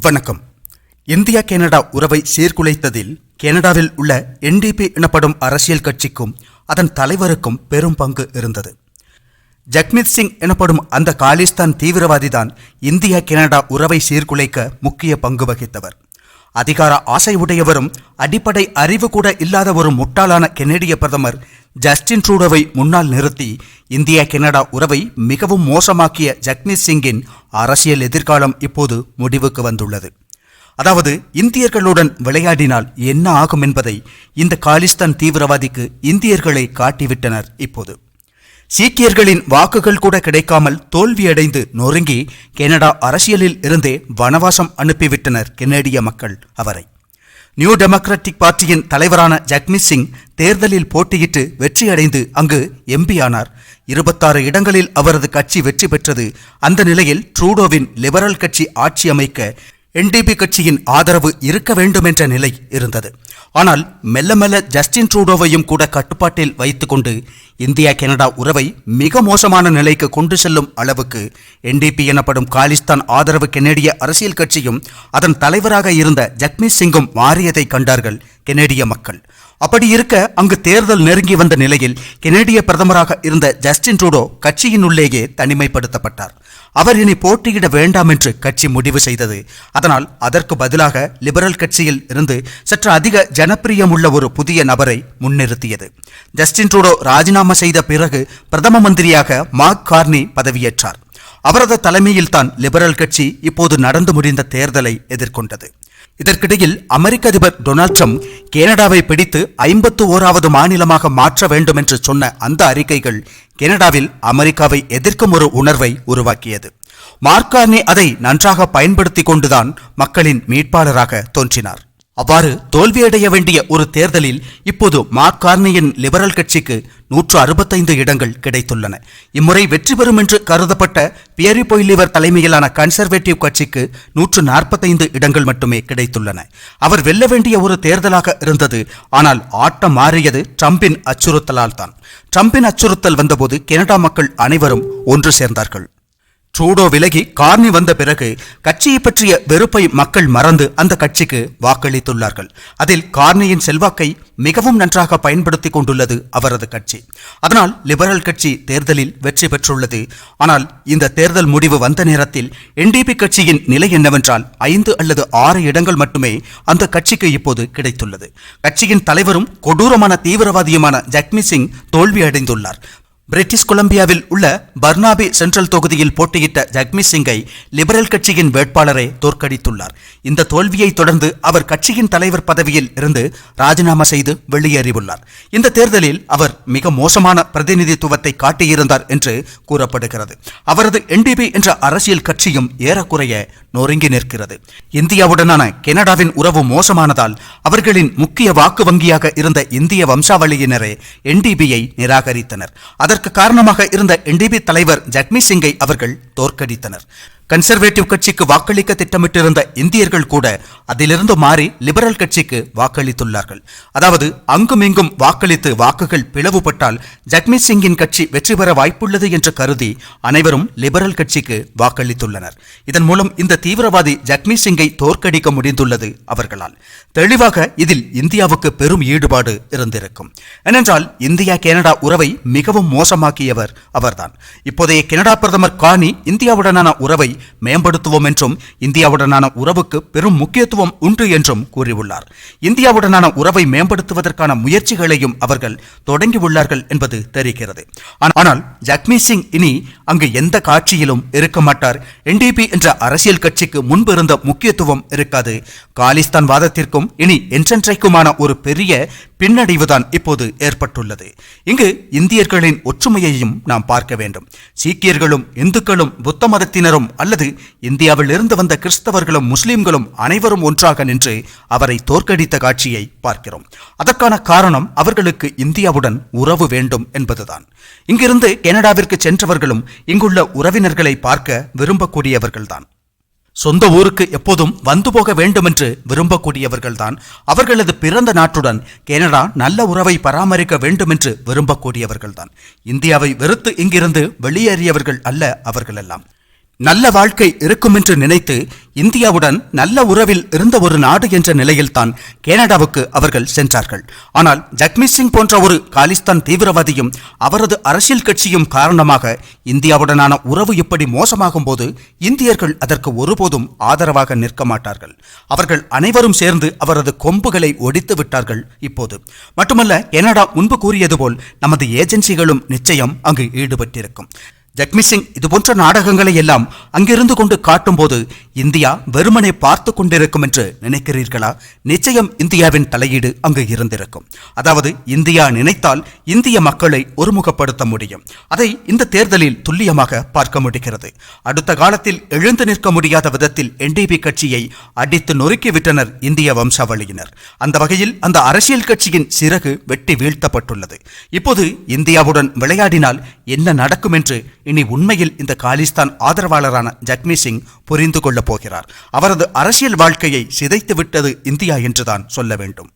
வணக்கம். India Canada உறவை சீர்குலைத்ததில் கனடாவில் உள்ள என்டிபி எனப்படும் அரசியல் கட்சிக்கும் அதன் தலைவருக்கும் பெரும் பங்கு இருந்தது. ஜக்மித் சிங் எனப்படும் அந்த காலிஸ்தான் தீவிரவாதிதான் இந்தியா கனடா உறவை சீர்குலைக்க முக்கிய பங்கு வகித்தவர். அதிகார ஆசை உடையவரும் அடிப்படை அறிவு கூட இல்லாத ஒரு முட்டாளான கெனடிய பிரதமர் ஜஸ்டின் ட்ரூடோவை முன்னால் நிறுத்தி இந்தியா கனடா உறவை மிகவும் மோசமாக்கிய ஜக்னீத் சிங்கின் அரசியல் எதிர்காலம் இப்போது முடிவுக்கு வந்துள்ளது. அதாவது இந்தியர்களுடன் விளையாடினால் என்ன ஆகும் என்பதை இந்த காலிஸ்தான் தீவிரவாதிக்கு இந்தியர்களை காட்டிவிட்டனர் இப்போது. சீக்கியர்களின் வாக்குகள் கூட கிடைக்காமல் தோல்வியடைந்து நொறுங்கி கனடா அரசியலில் இருந்தே வனவாசம் அனுப்பிவிட்டனர் கெனடிய மக்கள் அவரை. நியூ டெமோக்ராட்டிக் பார்ட்டியின் தலைவரான ஜக்மித் சிங் தேர்தலில் போட்டியிட்டு வெற்றியடைந்து அங்கு எம்பி ஆனார். இருபத்தாறு இடங்களில் அவரது கட்சி வெற்றி பெற்றது. அந்த நிலையில் ட்ரூடோவின் லிபரல் கட்சி ஆட்சி அமைக்க என்டிபி கட்சியின் ஆதரவு இருக்க வேண்டும் என்ற நிலை இருந்தது. ஆனால் மெல்ல மெல்ல ஜஸ்டின் ட்ரூடோவையும் கூட கட்டுப்பாட்டில் வைத்துக்கொண்டு இந்தியா கனடா உறவை மிக மோசமான நிலைக்கு கொண்டு செல்லும் அளவுக்கு என்டிபி எனப்படும் காலிஸ்தான் ஆதரவு கெனடிய அரசியல் கட்சியும் அதன் தலைவராக இருந்த ஜக்மீத் சிங்கும் மாறியதை கண்டார்கள் கெனடிய மக்கள். அப்படி இருக்க அங்கு தேர்தல் நெருங்கி வந்த நிலையில் கெனடிய பிரதமராக இருந்த ஜஸ்டின் ட்ரூடோ கட்சியினுள்ளேயே தனிமைப்படுத்தப்பட்டார். அவர் இனி போட்டியிட வேண்டாம் என்று கட்சி முடிவு செய்தது. அதனால் அதற்கு பதிலாக லிபரல் கட்சியில் இருந்து சற்று அதிக ஜனப்பிரியம் உள்ள ஒரு புதிய நபரை முன்னிறுத்தியது. ஜஸ்டின் ட்ரூடோ ராஜினாமா செய்த பிறகு பிரதம மந்திரியாக மார்க் கார்னி பதவியேற்றார். அவரது தலைமையில்தான் லிபரல் கட்சி இப்போது நடந்து முடிந்த தேர்தலை எதிர்கொண்டது. இதற்கிடையில் அமெரிக்க அதிபர் டொனால்ட் ட்ரம்ப் கனடாவை பிடித்து ஐம்பத்து ஓராவது மாநிலமாக மாற்ற வேண்டும் என்று சொன்ன அந்த அறிக்கைகள் கனடாவில் அமெரிக்காவை எதிர்க்கும் ஒரு உணர்வை உருவாக்கியது. மார்க்கார்னே அதை நன்றாக பயன்படுத்தி கொண்டுதான் மக்களின் மீட்பாளராக தோன்றினார். அவ்வாறு தோல்வியடைய வேண்டிய ஒரு தேர்தலில் இப்போது மார்க் கார்னியின் லிபரல் கட்சிக்கு நூற்று அறுபத்தைந்து இடங்கள் கிடைத்துள்ளன. இம்முறை வெற்றி பெறும் என்று கருதப்பட்ட பியரி பொய்லிவர் தலைமையிலான கன்சர்வேட்டிவ் கட்சிக்கு நூற்று நாற்பத்தைந்து இடங்கள் மட்டுமே கிடைத்துள்ளன. அவர் வெல்ல வேண்டிய ஒரு தேர்தலாக இருந்தது. ஆனால் ஆட்டம் மாறியது ட்ரம்பின் அச்சுறுத்தலால் தான் ட்ரம்பின் அச்சுறுத்தல் வந்தபோது கனடா மக்கள் அனைவரும் ஒன்று சேர்ந்தார்கள். ட்ரூடோ விலகி கார்னி வந்த பிறகு கட்சியை பற்றிய வெறுப்பை மக்கள் மறந்து அந்த கட்சிக்கு வாக்களித்துள்ளார்கள். அதில் கார்னியின் செல்வாக்கை மிகவும் நன்றாக பயன்படுத்தி கொண்டுள்ளது அவரது கட்சி. அதனால் லிபரல் கட்சி தேர்தலில் வெற்றி பெற்றுள்ளது. ஆனால் இந்த தேர்தல் முடிவு வந்த நேரத்தில் என்டிபி கட்சியின் நிலை என்னவென்றால் ஐந்து அல்லது ஆறு இடங்கள் மட்டுமே அந்த கட்சிக்கு இப்போது கிடைத்துள்ளது. கட்சியின் தலைவரும் கொடூரமான தீவிரவாதியுமான ஜக்மி சிங் தோல்வியடைந்துள்ளார். பிரிட்டிஷ் கொலம்பியாவில் உள்ள பர்னாபி சென்ட்ரல் தொகுதியில் போட்டியிட்ட ஜக்மி சிங்கை லிபரல் கட்சியின் வேட்பாளரை தோற்கடித்துள்ளார். இந்த தோல்வியை தொடர்ந்து அவர் கட்சியின் தலைவர் பதவியில் இருந்து ராஜினாமா செய்து வெளியேறியுள்ளார். இந்த தேர்தலில் அவர் மிக மோசமான பிரதிநிதித்துவத்தை காட்டியிருந்தார் என்று கூறப்படுகிறது. அவரது என்டிபி என்ற அரசியல் கட்சியும் ஏறக்குறைய நொறுங்கி நிற்கிறது. இந்தியாவுடனான கனடாவின் உறவு மோசமானதால் அவர்களின் முக்கிய வாக்கு வங்கியாக இருந்த இந்திய வம்சாவளியினரே என்டிபியை நிராகரித்தனர். அதற்கு காரணமாக இருந்த என்டிபி தலைவர் ஜக்மி சிங்கை அவர்கள் தோற்கடித்தனர். கன்சர்வேட்டிவ் கட்சிக்கு வாக்களிக்க திட்டமிட்டிருந்த இந்தியர்கள் கூட அதிலிருந்து மாறி லிபரல் கட்சிக்கு வாக்களித்துள்ளார்கள். அதாவது அங்குமிங்கும் வாக்களித்து வாக்குகள் பிளவுபட்டால் ஜக்மீத் சிங்கின் கட்சி வெற்றி பெற வாய்ப்புள்ளது என்று கருதி அனைவரும் லிபரல் கட்சிக்கு வாக்களித்துள்ளனர். இதன் மூலம் இந்த தீவிரவாதி ஜக்மீத் சிங்கை தோற்கடிக்க முடிந்துள்ளது அவர்களால். தெளிவாக இதில் இந்தியாவுக்கு பெரும் ஈடுபாடு இருந்திருக்கும். ஏனென்றால் இந்தியா கனடா உறவை மிகவும் மோசமாக்கியவர் அவர்தான். இப்போதைய கனடா பிரதமர் கானி இந்தியாவுடனான உறவை மேம்படுத்துவோம் என்றும் இந்தியாவுடனான உறவுக்கு பெரும் முக்கியத்துவம் உண்டு என்றும் கூறியுள்ளார். இந்தியாவுடனான உறவை மேம்படுத்துவதற்கான முயற்சிகளையும் அவர்கள் தொடங்கியுள்ளார்கள் என்பது தெரிகிறது. ஆனால் ஜக்மி சிங் இனி அங்கு எந்த காட்சியிலும் இருக்க மாட்டார். என்டிபி என்ற அரசியல் கட்சிக்கு முன்பு இருந்த முக்கியத்துவம் இருக்காது. காலிஸ்தான் வாதத்திற்கும் இனி என்றென்றைக்குமான ஒரு பெரிய பின்னடைவுதான் இப்போது ஏற்பட்டுள்ளது. இங்கு இந்தியர்களின் ஒற்றுமையையும் நாம் பார்க்க வேண்டும். சீக்கியர்களும் இந்துக்களும் புத்த மதத்தினரும் அல்லது இந்தியாவில் இருந்து வந்த கிறிஸ்தவர்களும் முஸ்லிம்களும் அனைவரும் ஒன்றாக நின்று அவரை தோற்கடித்த காட்சியை பார்க்கிறோம். அதற்கான காரணம் அவர்களுக்கு இந்தியாவுடன் உறவு வேண்டும் என்பதுதான். இங்கிருந்து கனடாவிற்கு சென்றவர்களும் இங்குள்ள உறவினர்களை பார்க்க விரும்பக்கூடியவர்கள்தான். சொந்த ஊருக்கு எப்போதும் வந்து போக வேண்டுமென்று விரும்பக்கூடியவர்கள்தான். அவர்களது பிறந்த நாட்டுடன் கனடா நல்ல உறவை பராமரிக்க வேண்டுமென்று விரும்பக்கூடியவர்கள்தான். இந்தியாவை வெறுத்து இங்கிருந்து வெளியேறியவர்கள் அல்ல அவர்களெல்லாம். நல்ல வாழ்க்கை இருக்கும் என்று நினைத்து இந்தியாவுடன் நல்ல உறவில் இருந்த ஒரு நாடு என்ற நிலையில்தான் கனடாவுக்கு அவர்கள் சென்றார்கள். ஆனால் ஜக்மீத் சிங் போன்ற ஒரு காலிஸ்தான் தீவிரவாதியும் அவரது அரசியல் கட்சியும் காரணமாக இந்தியாவுடனான உறவு இப்படி மோசமாகும் போது இந்தியர்கள் அதற்கு ஒருபோதும் ஆதரவாக நிற்க மாட்டார்கள். அவர்கள் அனைவரும் சேர்ந்து அவரது கொம்புகளை ஒடித்து விட்டார்கள் இப்போது. மட்டுமல்ல கனடா முன்பு கூறியது போல் நமது ஏஜென்சிகளும் நிச்சயம் அங்கு ஈடுபட்டிருக்கும். ஜக்மிசிங் சிங் இதுபோன்ற நாடகங்களை எல்லாம் அங்கிருந்து கொண்டு காட்டும்போது இந்தியா வெறுமனே பார்த்து கொண்டிருக்கும் என்று நினைக்கிறீர்களா? நிச்சயம் இந்தியாவின் தலையீடு அங்கு இருந்திருக்கும். அதாவது இந்தியா நினைத்தால் இந்திய மக்களை ஒருமுகப்படுத்த முடியும். அதை இந்த தேர்தலில் துல்லியமாக பார்க்க முடிகிறது. அடுத்த காலத்தில் எழுந்து நிற்க முடியாத விதத்தில் என்டிபி கட்சியை அடித்து நொறுக்கிவிட்டனர் இந்திய வம்சாவளியினர். அந்த வகையில் அந்த அரசியல் கட்சியின் சிறகு வெட்டி வீழ்த்தப்பட்டுள்ளது. இப்போது இந்தியாவுடன் விளையாடினால் என்ன நடக்கும் என்று இனி உண்மையில் இந்த காலிஸ்தான் ஆதரவாளரான ஜக்மி சிங் புரிந்து கொள்ள போகிறார். அவரது அரசியல் வாழ்க்கையை சிதைத்து விட்டது இந்தியா என்றுதான் சொல்ல வேண்டும்.